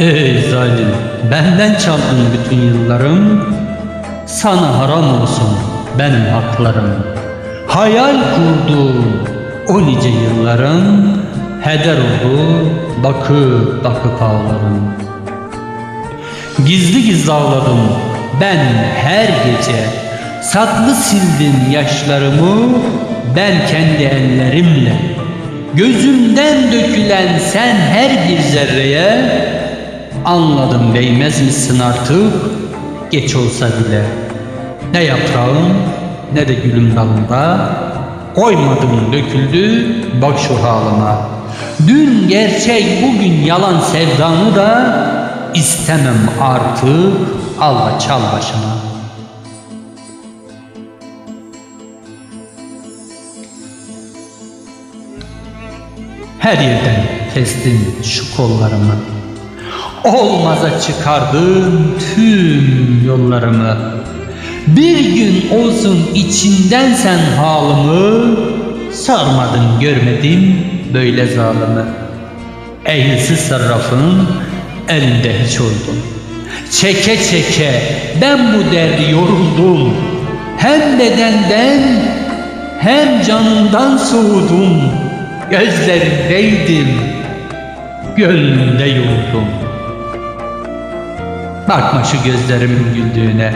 Ey zalim, benden çaldın bütün yıllarım. Sana haram olsun benim haklarım. Hayal kurduğum o nice yıllarım heder oldu bakıp bakıp ağlarım. Gizli gizli ağladım ben her gece. Saklı sildim yaşlarımı ben kendi ellerimle. Gözümden dökülen sen her bir zerreye anladım değmez misin artık geç olsa bile. Ne yaprağım ne de gülüm dalında koymadım döküldü bak şu halıma. Dün gerçek bugün yalan sevdanı da istemem artık Allah çal başıma. Her yerden kestin şu kollarımı. Olmaza çıkardın tüm yollarımı. Bir gün olsun içinden sen halımı, sarmadın görmedim böyle zalimi. Eğilsiz sarrafın elinde hiç oldum. Çeke çeke ben bu derdi yoruldum. Hem bedenden hem canımdan soğudum. Gözlerindeydim, gönlümde yoruldum. Bakma şu gözlerimin güldüğüne.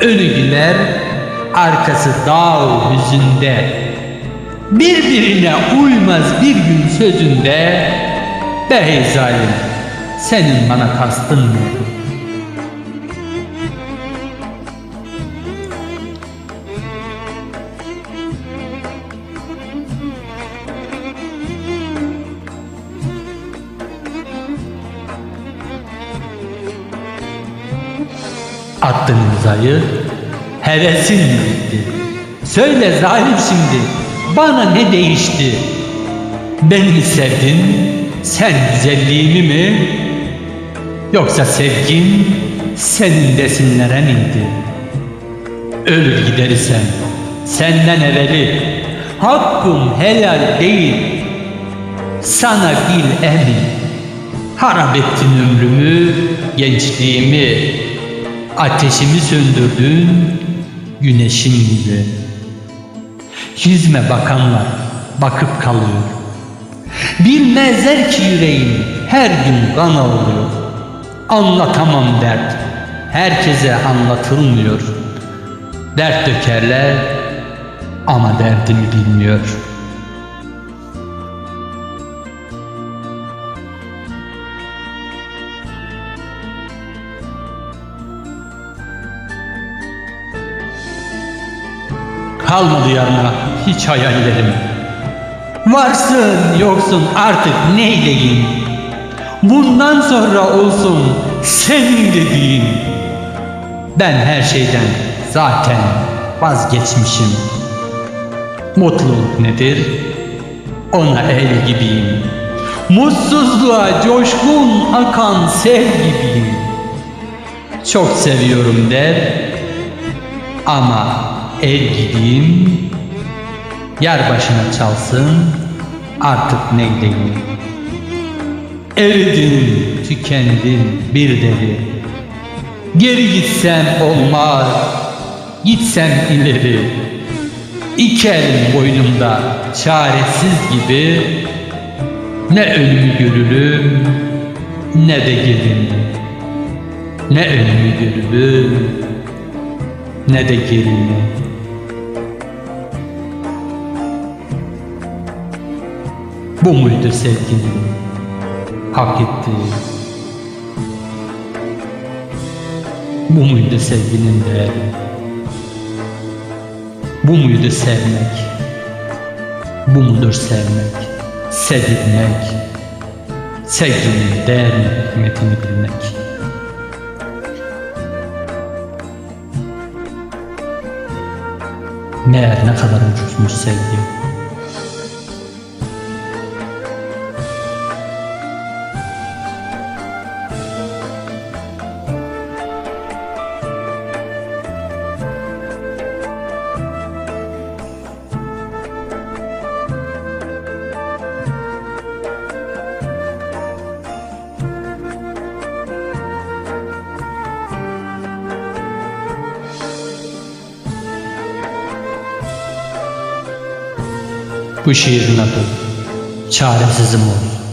Önü güler, arkası dağ hüzünde. Birbirine uymaz bir gün sözünde. Bey zalim, senin bana kastın mı? Attın imzayı, hevesin mi bitti? Söyle zalim şimdi, bana ne değişti? Beni sevdin, sen güzelliğimi mi? Yoksa sevgin senin desinlere indi? Ölür gidersen, senden evveli, hakkım helal değil, sana bil emin. Harap ettin ömrümü, gençliğimi, ateşimi söndürdün, güneşim gibi. Yüzme bakanlar bakıp kalıyor. Bilmezler ki yüreğim her gün kan oluyor. Anlatamam dert, herkese anlatılmıyor. Dert dökerler ama derdimi bilmiyor.'' Kalmadı yarına hiç hayallerim. Varsın yoksun artık neyleyim? Bundan sonra olsun senin dediğin. Ben her şeyden zaten vazgeçmişim. Mutluluk nedir? Ona el gibiyim. Mutsuzluğa coşkun akan sel gibiyim. Çok seviyorum der ama el gideyim, yer başına çalsın, artık neyleyim. Eridim, tükendim bir deli. Geri gitsem olmaz, gitsem ileri. İki elim boynumda çaresiz gibi ne ölümü görürüm ne de gelin. Ne ölümü görürüm ne de gelini. Bu muydu sevginin hak ettiği? Bu muydu sevginin değeri? Bu muydu sevmek? Bu mudur sevmek? Sevilmek? Sevginin değerini, hikmetini bilmek. Meğer ne kadar ucuzmuş sevgi. Bu şiirin adı Çaresizim ol.